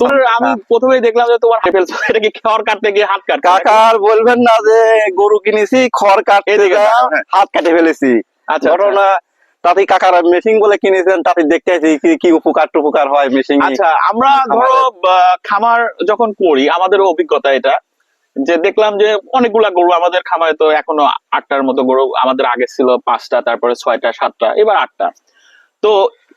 তোর আমি প্রথমেই দেখলাম যে তোমার হাত ফেলছো এটা কি খড় কাটতে গিয়ে হাত কাট কাকার বলবেন না যে গরু কিনেছি খড় কাটতে গিয়ে। হাত কাটে ফেলেছি। আচ্ছা ঘটনা তাতে কাকার মেশিন বলে কিনেছেন তাতে দেখতে আছি কি কি উপকার টুপকার হয় মেশিন আচ্ছা আমরা ধরো খামার যখন করি আমাদের অভিজ্ঞতা এটা যে দেখলাম যে অনেকগুলা গরু আমাদের খামারে তো এখনও আটটার মতো গরু আমাদের আগে ছিল পাঁচটা তারপরে ছয়টা সাতটা এবার আটটা। তো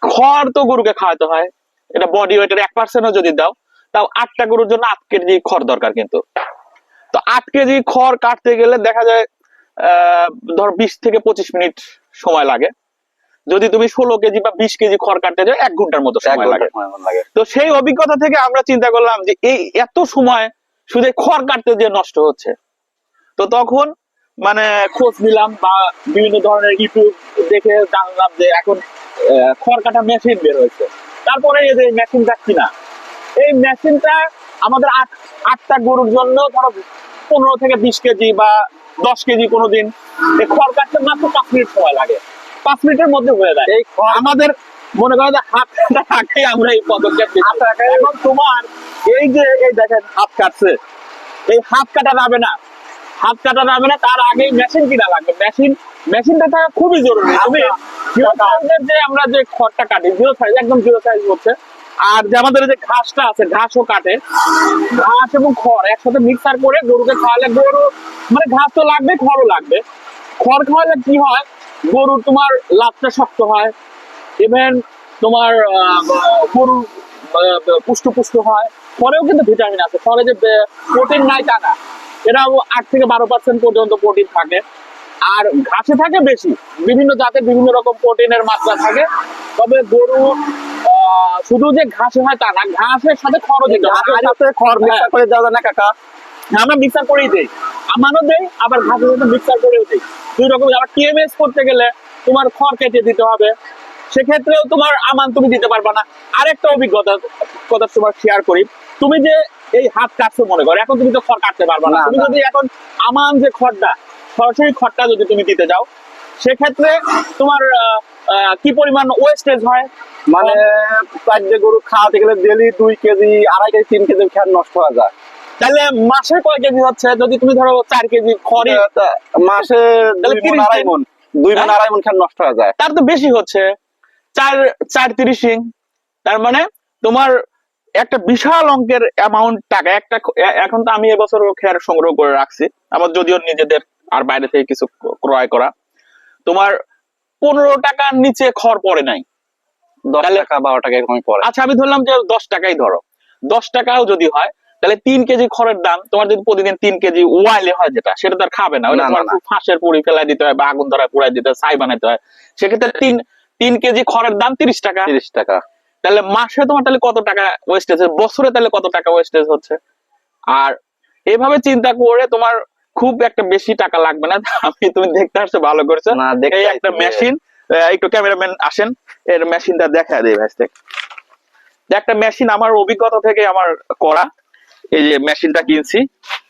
খড় তো গরুকে খাওয়াতে হয় এটা বডি ওয়েটের এক পার্সেন্টও যদি দাও তাও আটটা গরুর জন্য আট কেজি খড় দরকার কিন্তু। তো আট কেজি খড় কাটতে গেলে দেখা যায় ধর বিশ থেকে পঁচিশ মিনিট সময় লাগে। যদি তুমি ষোলো কেজি বা বিশ কেজি খড় কাটতে যাও এক ঘণ্টার মতো সময় লাগে। তো সেই অভিজ্ঞতা থেকে আমরা চিন্তা করলাম যে এই এত সময় শুধু খড় কাটতে যে নষ্ট হচ্ছে। তো তখন মানে খোঁজ নিলাম বা বিভিন্ন ধরনের ইউটিউব দেখে জানলাম যে এখন খড় কাটা মেশিন বের হয়েছে। তারপরে এই যে মেশিনটা কিনা? এই মেশিনটা আমাদের আট আটটা গরুর জন্য ধরো পনেরো থেকে বিশ কেজি বা দশ কেজি কোনো দিন। এই খড় কাটতে মাত্র পাঁচ মিনিট সময় লাগে। পাঁচ মিনিটের মধ্যে হয়ে যায়। এই আমাদের মনে করো যে হাত কাটা আগে আমরা এই পদক্ষেপ। এখন তোমার এই যে এই দেখেন হাত কাটছে। এই হাত কাটা যাবে না। হাত কাটা যাবে না তার আগেই মেশিন কিনা লাগবে। মেশিন মেশিনটা থাকা খুবই জরুরি। তুমি যে আমরা যে খড়টা কাটি জিরো সাইজ একদম জিরো সাইজ হচ্ছে আর যে আমাদের যে ঘাসটা আছে, ঘাসও কাটে। ঘাস এবং খড় একসাথে মিক্সার করে গরুকে খাওয়ালে গরু মানে ঘাস তো লাগবে, খড়ও লাগবে। খড় খাওয়ালে কি হয়? গরুর তোমার লাভটা শক্ত হয় ইভেন তোমার গরু পুষ্ট পুষ্ট হয়। পরেও কিন্তু ভিটামিন আছে। ফলে যে প্রোটিন নাই তা না। এটাও আট থেকে বারো পার্সেন্ট পর্যন্ত প্রোটিন থাকে। আর ঘাসে থাকে বেশি। বিভিন্ন জাতের বিভিন্ন রকম প্রোটিনের মাত্রা থাকে। তবে গরু শুধু যে ঘাসে হয় তা না ঘাসের সাথে খড়ও দিতে। খড় মিক্সার করে দেওয়া না কাকা? আমরা মিক্সার করেই দেই। আমারও দেই আবার ঘাসের সাথে মিক্সার করেও দেই। দুই রকম আবার টিএমএস করতে গেলে তোমার খড় কেটে দিতে হবে। সেক্ষেত্রেও তোমার আমান তুমি দিতে পারবে না। আরেকটা অভিজ্ঞতা কথা তোমার শেয়ার করি। তুমি যে এই হাত কাটছো মনে করো এখন তুমি তো খড় কাটতে পারবে না, তুমি যদি এখন আমান যে খড়টা সরাসরি খড়টা যদি তুমি দিতে যাও সেক্ষেত্রে তোমার কি পরিমাণ ওয়েস্টেজ হয়? মানে চারটে গরু খাওয়াতে গেলে ডেলি দুই কেজি আড়াই কেজি তিন কেজি খ্যান নষ্ট হয়ে যায়। তাহলে মাসে কয় কেজি হচ্ছে? যদি তুমি ধরো চার কেজি খড়ই তা মাসে তাহলে দুই মণ 30 আড়াই মন দুই মণ হ্যাঁ? আড়াই মন খ্যান নষ্ট হয়ে যায়। তার তো বেশি হচ্ছে। চার চার তিরিশিং তার মানে তোমার একটা বিশাল অঙ্কের অ্যামাউন্ট টাকা একটা এখন তো আমি এবছর খেয়ার সংগ্রহ করে রাখছি আমার যদিও নিজেদের আর বাইরে থেকে কিছু ক্রয় করা। তোমার পনেরো টাকার নিচে খড় পড়ে নাই। দশ টাকা বারো টাকা এরকম পড়ে। আচ্ছা আমি ধরলাম যে দশ টাকাই ধরো। দশ টাকাও যদি হয় তাহলে তিন কেজি খড়ের দাম তোমার যদি প্রতিদিন তিন কেজি ওয়াইলে হয় যেটা সেটা তো আর খাবে না। ওটা তোমার। ফাঁসের পুরি ফেলাই দিতে হয় বা আগুন ধরায় পুরাই দিতে হয় ছাই বানাইতে হয়। সেক্ষেত্রে তিন তিন কেজি খড়ের দাম তিরিশ টাকা। তিরিশ টাকা। তাহলে মাসে তোমার তাহলে কত টাকা ওয়েস্টেজ বছরে তাহলে কত টাকা ওয়েস্টেজ হচ্ছে? আর এভাবে চিন্তা করে তোমার খুব একটা বেশি টাকা লাগবে না। আমি তুমি দেখতে আসছো ভালো করেছ। না এই একটা মেশিন একটু ক্যামেরাম্যান আসেন। এর মেশিনটা দেখা দেয় ভাই একটা মেশিন আমার অভিজ্ঞতা থেকে আমার করা। এই যে মেশিনটা কিনছি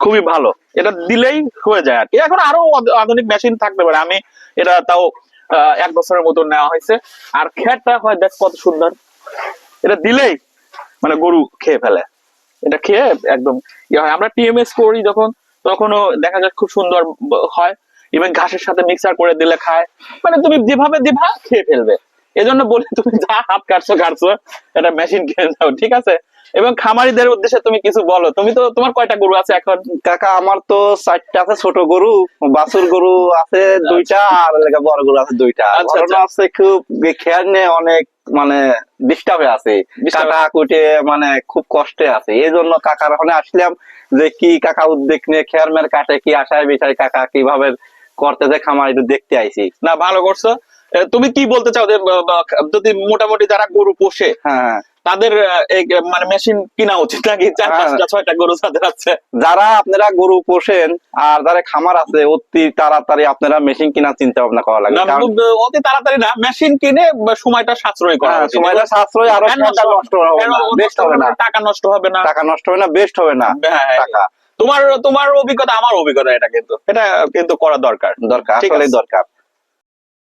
খুবই ভালো। এটা দিলেই হয়ে যায় আর কি। এখন আরও আধুনিক মেশিন থাকতে পারে আমি এটা তাও এক বছরের মতো নেওয়া হয়েছে। আর খেটটা হয় দেখ কত সুন্দর। এটা দিলেই মানে গরু খেয়ে ফেলে। এটা খেয়ে একদম ইয়ে হয়। আমরা টিএমএস করি যখন, তখনও দেখা যায় খুব সুন্দর হয়। ইভেন ঘাসের সাথে মিক্সার করে দিলে খায়। মানে তুমি যেভাবে দিবা, খেয়ে ফেলবে। এজন্য বলে, তুমি যা হাত কাটছো কাটছো, এটা মেশিন কিনে যাও ঠিক আছে? এবং খামারিদের উদ্দেশ্যে তুমি কিছু বলো। তুমি তো তোমার কয়টা গরু আছে এখন? কাকা আমার তো চারটা আছে ছোট গরু বাছুর গরু আছে দুইটা আর বড় গরু আছে দুইটা। আচ্ছা, আচ্ছা। আছে খুব খেয়াল নিয়ে অনেক মানে ডিস্টার্ব হয়ে আছে কাকা কুটে মানে খুব কষ্টে আছে। এই জন্য কাকার ওখানে আসলাম যে কি কাকা উদ্যোগ নিয়ে খেয়ার মের কাটে কি আশায় বিষয় কাকা কীভাবে করতেছে খামার একটু দেখতে আইছি। না ভালো করছ। তুমি কি বলতে চাও যে যদি মোটামুটি যারা গরু পোষে হ্যাঁ। তাদের এই মানে মেশিন কিনা উচিত নাকি? চার হ্যাঁ। পাঁচটা ছয়টা গরু যাদের আছে। যারা আপনারা গরু পোষেন আর যারা খামার আছে অতি তাড়াতাড়ি আপনারা মেশিন কেনার চিন্তা ভাবনা করা লাগে। অতি তাড়াতাড়ি না মেশিন কিনে সময়টা সাশ্রয় করা হ্যাঁ, সময়টা সাশ্রয় আরও কেন খেয়ালটা নষ্ট হবে না বেস্ট হবে না। টাকা নষ্ট হবে না। টাকা নষ্ট হবে না বেস্ট হবে না হ্যাঁ, টাকা। তোমার তোমার অভিজ্ঞতা আমার অভিজ্ঞতা এটা কিন্তু। এটা কিন্তু করা দরকার। দরকার আসলে দরকার।